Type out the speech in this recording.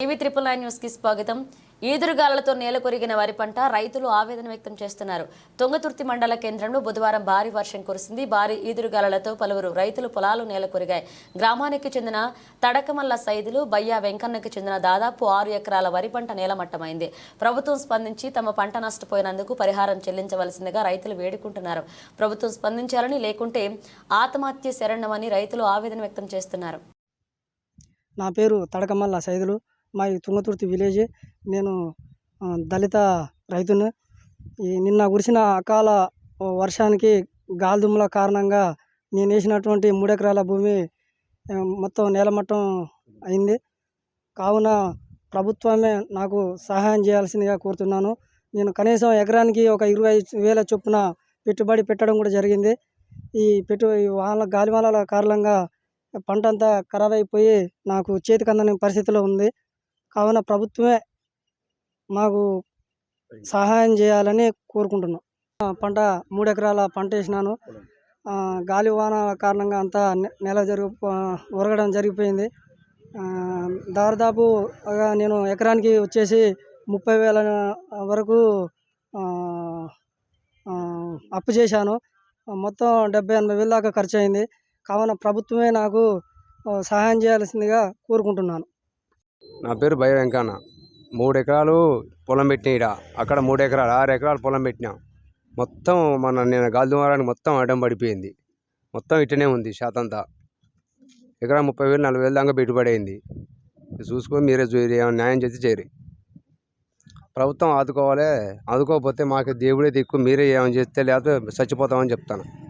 TV triple nine న్యూస్కి స్వాగతం. ఈదురుగాలతో నేల కొరిగిన వరి పంట రైతులు ఆవేదన వ్యక్తం చేస్తున్నారు. తుంగతుర్తి మండల కేంద్రంలో బుధవారం భారీ వర్షం కురిసింది. భారీ ఈదురుగాలతో పలువురు రైతులు పొలాలు నేల కొరిగాయి గ్రామానికి చెందిన తడకమల్ల సైదులు బయ్యా వెంకన్నకి చెందిన దాదాపు ఆరు ఎకరాల వరి పంట నేలమట్టమైంది. ప్రభుత్వం స్పందించి తమ పంట నష్టపోయినందుకు పరిహారం చెల్లించవలసిందిగా రైతులు వేడుకుంటున్నారు. ప్రభుత్వం స్పందించాలని లేకుంటే ఆత్మహత్య శరణమని రైతులు ఆవేదన వ్యక్తం చేస్తున్నారు. నా పేరు తడకమల్ల సైదులు. మా ఈ తుంగతుర్తి విలేజ్. నేను దళిత రైతును. ఈ నిన్న కురిసిన అకాల వర్షానికి గాలిదుమ్మల కారణంగా నేను వేసినటువంటి మూడు ఎకరాల భూమి మొత్తం నేలమట్టం అయింది. కావున ప్రభుత్వమే నాకు సహాయం చేయాల్సిందిగా కోరుతున్నాను. నేను కనీసం ఎకరానికి ఒక ఇరవై వేల చొప్పున పెట్టుబడి పెట్టడం కూడా జరిగింది. ఈ పెట్టు ఈ వాన గాలివానల కారణంగా పంట అంతా ఖరాబ్ అయిపోయి నాకు చేతికి అందని పరిస్థితిలో ఉంది. కావున ప్రభుత్వమే మాకు సహాయం చేయాలని కోరుకుంటున్నాం. పంట మూడు ఎకరాల పంట వేసినాను. గాలి వాన కారణంగా అంతా నెల జరుగు ఒరగడం జరిగిపోయింది. దాదాపు నేను ఎకరానికి వచ్చేసి ముప్పై వేల వరకు అప్పు చేశాను. మొత్తం డెబ్బై ఎనభై వేల దాకా ఖర్చు అయింది కావున ప్రభుత్వమే నాకు సహాయం చేయాల్సిందిగా కోరుకుంటున్నాను. నా పేరు భయ వెంకన్న. మూడు ఎకరాలు పొలం పెట్టిన ఈడ. అక్కడ మూడు ఎకరాలు ఆరు ఎకరాలు పొలం పెట్టినా. మొత్తం మన నేను గాలి దుమారానికి మొత్తం అడ్డం పడిపోయింది. మొత్తం ఇట్టనే ఉంది శాతంతా. ఎకరా ముప్పై వేలు నలభై వేలు దాకా పెట్టుబడి అయింది చూసుకొని మీరే చూ- ఏమైనా న్యాయం చేసి చేయరు. ప్రభుత్వం ఆదుకోవాలి. ఆదుకోకపోతే మాకు దేవుడే దిక్కు మీరే ఏమైనా చేస్తే లేకపోతే చచ్చిపోతామని చెప్తాను.